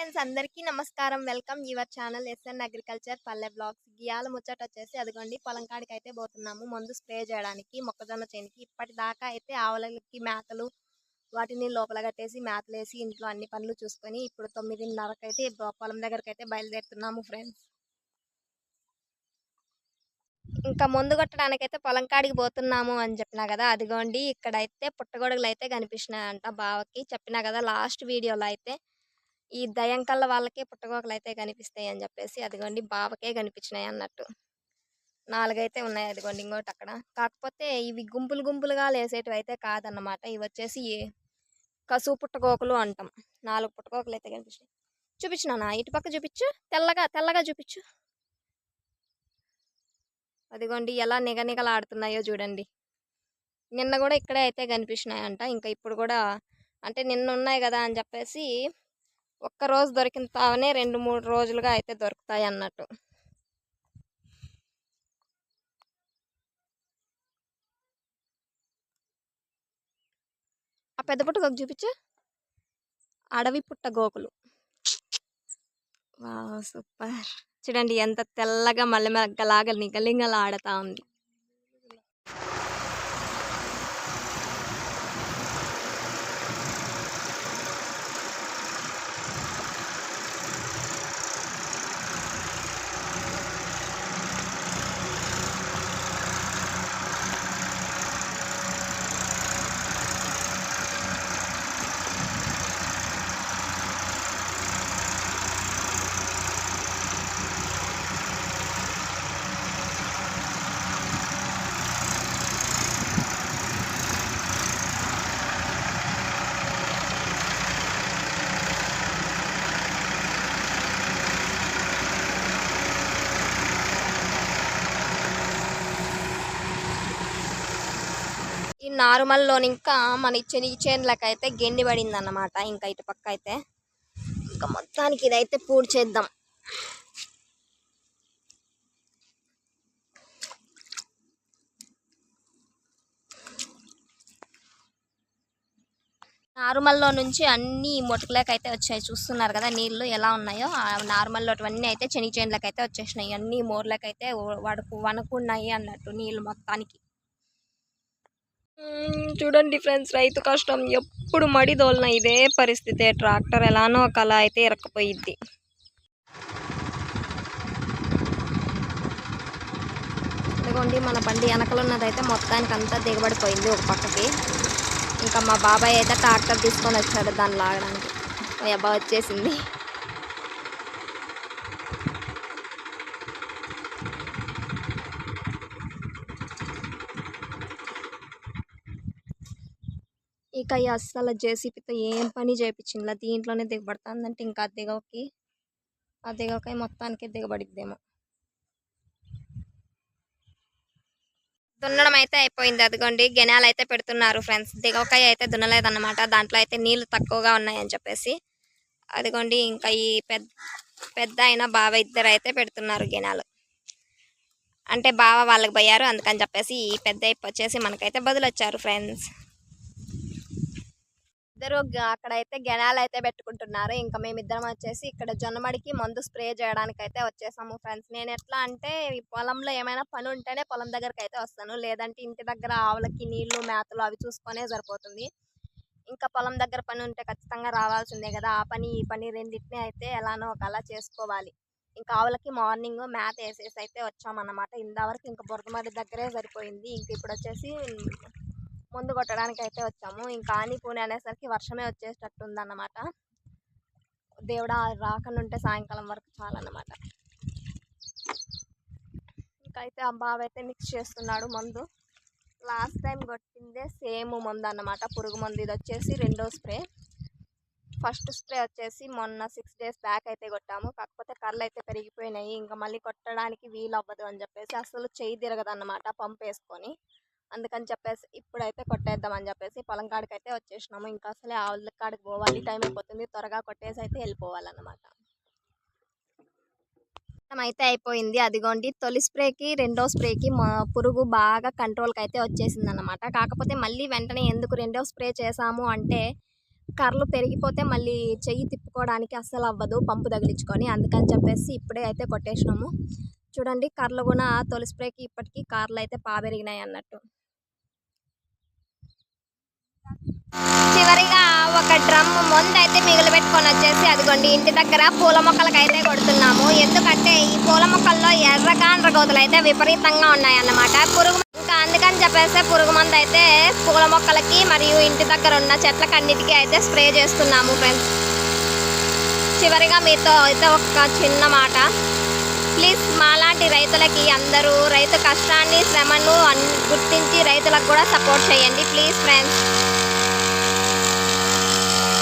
Friends అందరికీ నమస్కారం. Welcome your channel SN agriculture Palle vlogs. గియాల ముచ్చట వచ్చేసి అదిగోండి పొలం కాడికి అయితే పోతున్నాము. మందు స్ప్రే చేయడానికి మొక్కజొన్న చేనికి. ఇప్పటిదాకా అయితే ఆవులకి మేతలు వాటిని లోపల కట్టేసి మేతలు వేసి ఇంట్లో అన్ని పనులు చూసుకొని ఇప్పుడు తొమ్మిదిన్నరకు అయితే పొలం దగ్గరకు అయితే బయలుదేరుతున్నాము ఫ్రెండ్స్. ఇంకా ముందు కొట్టడానికి అయితే పొలం కాడికి పోతున్నాము అని చెప్పినా కదా అదిగోండి. ఇక్కడైతే పుట్టగొడుగులు అయితే కనిపించినాయంట బావకి. చెప్పినా కదా లాస్ట్ వీడియోలో అయితే ఈ దయం కళ్ళ వాళ్ళకే పుట్టగోకలు అయితే కనిపిస్తాయి అని చెప్పేసి అదిగోండి బావకే కనిపించినాయి అన్నట్టు. నాలుగైతే ఉన్నాయి అదిగోండి ఇంకోటి అక్కడ కాకపోతే ఇవి గుంపులు గుంపులుగా లేసేటివి అయితే కాదన్నమాట. ఇవి వచ్చేసి కసువు పుట్టగోకలు అంటాం. నాలుగు పుట్టగోకలు అయితే కనిపించినాయి చూపించినానా ఇటు పక్క చూపించు. తెల్లగా తెల్లగా చూపించు. అదిగోండి ఎలా నిగనిగలాడుతున్నాయో చూడండి. నిన్న కూడా ఇక్కడే అయితే కనిపించినాయంట. ఇంకా ఇప్పుడు కూడా అంటే నిన్న ఉన్నాయి కదా అని చెప్పేసి ఒక్క రోజు దొరికిన తావనే రెండు మూడు రోజులుగా అయితే దొరుకుతాయి అన్నట్టు. ఆ పెద్ద పుట్ట గోకు చూపించు. అడవి పుట్ట గోకులు. వా సూపర్. చూడండి ఎంత తెల్లగా మల్లె మగ్గలాగా నిగలింగలా ఆడతా ఉంది. ఈ నార్మల్లో ఇంకా మన చెని చేనులకు అయితే గెండి పడింది అన్నమాట ఇంకా ఇటు పక్క అయితే ఇంకా మొత్తానికి ఇదైతే పూడి చేద్దాం. నార్మల్లో నుంచి అన్ని మొటుకులకి అయితే వచ్చాయి చూస్తున్నారు కదా నీళ్ళు ఎలా ఉన్నాయో. ఆ నార్మల్లో అన్నీ అయితే శని అయితే వచ్చేసినాయి. అన్ని మోర్లకైతే వడకు వడుకు వణుకున్నాయి అన్నట్టు నీళ్ళు మొత్తానికి. చూడండి ఫ్రెండ్స్ రైతు కష్టం ఎప్పుడు మడి దోలిన ఇదే పరిస్థితి. ట్రాక్టర్ ఎలానో ఒకలా అయితే ఇరక్కపోయిద్ది. ఇదిగోండి మన బండి వెనకలు ఉన్నదైతే మొత్తానికి అంతా దిగబడిపోయింది ఒక పక్కకి. ఇంకా మా బాబాయ్ అయితే ట్రాక్టర్ తీసుకొని వచ్చాడు దాన్ని లాగడానికి. మా అబ్బాయి వచ్చేసింది. ఇక ఈ అస్సలు జేసీపీతో ఏం పని చేయించిందిలా దీంట్లోనే దిగబడుతుందంటే ఇంకా దిగవకి ఆ దిగవకాయ మొత్తానికి దిగబడిద్దేమో. దున్నడం అయితే అయిపోయింది. అదిగోండి గెనాలు అయితే పెడుతున్నారు ఫ్రెండ్స్. దిగవకాయ అయితే దున్నలేదన్నమాట. దాంట్లో అయితే నీళ్ళు తక్కువగా ఉన్నాయని చెప్పేసి. అదిగోండి ఇంకా ఈ పెద్ద పెద్ద అయిన బావ ఇద్దరు అయితే పెడుతున్నారు గెనాలు. అంటే బావ వాళ్ళకి పోయారు అందుకని చెప్పేసి ఈ పెద్ద వచ్చేసి మనకైతే బదులు వచ్చారు ఫ్రెండ్స్. ఇద్దరు అక్కడ అక్కడైతే గెనాలు అయితే పెట్టుకుంటున్నారు. ఇంకా మేమిద్దరం వచ్చేసి ఇక్కడ జొన్నమడికి మందు స్ప్రే చేయడానికి అయితే వచ్చేసాము ఫ్రెండ్స్. నేను ఎట్లా అంటే పొలంలో ఏమైనా పని ఉంటేనే పొలం దగ్గరికి అయితే వస్తాను. లేదంటే ఇంటి దగ్గర ఆవులకి నీళ్ళు మేతలు అవి చూసుకొనే సరిపోతుంది. ఇంకా పొలం దగ్గర పని ఉంటే ఖచ్చితంగా రావాల్సిందే కదా. ఆ పని ఈ పని రెండింటిని అయితే ఎలానో ఒకలా చేసుకోవాలి. ఇంకా ఆవులకి మార్నింగ్ మ్యాత్ వేసేసి అయితే వచ్చామన్నమాట. ఇంతవరకు ఇంకా బురదమడి దగ్గరే సరిపోయింది. ఇంక ఇప్పుడు వచ్చేసి ముందు కొట్టడానికి అయితే వచ్చాము. ఇంకా ఆని పూణే అనేసరికి వర్షమే వచ్చేటట్టు ఉందన్నమాట దేవుడా రాకుండా ఉంటే సాయంకాలం వరకు చాలన్నమాట. ఇంకైతే అయితే ఆ బావ అయితే మిక్స్ చేస్తున్నాడు మందు. లాస్ట్ టైం కొట్టిందే సేమ్ మందు అన్నమాట పురుగు మందు ఇది వచ్చేసి రెండో స్ప్రే. ఫస్ట్ స్ప్రే వచ్చేసి మొన్న సిక్స్ డేస్ బ్యాక్ అయితే కొట్టాము. కాకపోతే కర్రలు అయితే పెరిగిపోయినాయి. ఇంకా మళ్ళీ కొట్టడానికి వీలు అవ్వదు అని చెప్పేసి అసలు చేయి తిరగదు అన్నమాట పంప్ వేసుకొని అందుకని చెప్పేసి ఇప్పుడైతే కొట్టేద్దామని చెప్పేసి పొలం కాడికి అయితే వచ్చేసినాము. ఇంకా అసలే ఆవుల కాడికి పోవాలి టైం అయిపోతుంది. త్వరగా కొట్టేసి అయితే వెళ్ళిపోవాలన్నమాట. అయితే అయిపోయింది. అదిగోండి తొలి స్ప్రేకి రెండో స్ప్రేకి మా పురుగు బాగా కంట్రోల్కి అయితే వచ్చేసింది అనమాట కాకపోతే మళ్ళీ వెంటనే ఎందుకు రెండో స్ప్రే చేసాము అంటే కర్రలు పెరిగిపోతే మళ్ళీ చెయ్యి తిప్పుకోవడానికి అస్సలు అవ్వదు పంపు తగిలించుకొని. అందుకని చెప్పేసి ఇప్పుడే అయితే కొట్టేసినాము. చూడండి కర్రలు కూడా తొలి స్ప్రేకి ఇప్పటికీ కార్లు అయితే పా పెరిగినాయి అన్నట్టు. చివరిగా ఒక డ్రమ్ ముందు అయితే మిగులు పెట్టుకొని వచ్చేసి అదిగోండి ఇంటి దగ్గర పూల మొక్కలకు అయితే కొడుతున్నాము. ఎందుకంటే ఈ పూల మొక్కల్లో ఎర్రకాండ్ర గోతులు అయితే విపరీతంగా ఉన్నాయన్నమాట. పురుగు ఇంకా అందుకని చెప్పేసి పురుగు మందు అయితే పూల మొక్కలకి మరియు ఇంటి దగ్గర ఉన్న చెట్లకన్నిటికీ అయితే స్ప్రే చేస్తున్నాము ఫ్రెండ్స్ చివరిగా మీతో అయితే ఒక చిన్న మాట. ప్లీజ్ మాలాంటి రైతులకి అందరూ రైతు కష్టాన్ని శ్రమను అన్- గుర్తించి రైతులకు కూడా సపోర్ట్ చేయండి. Please friends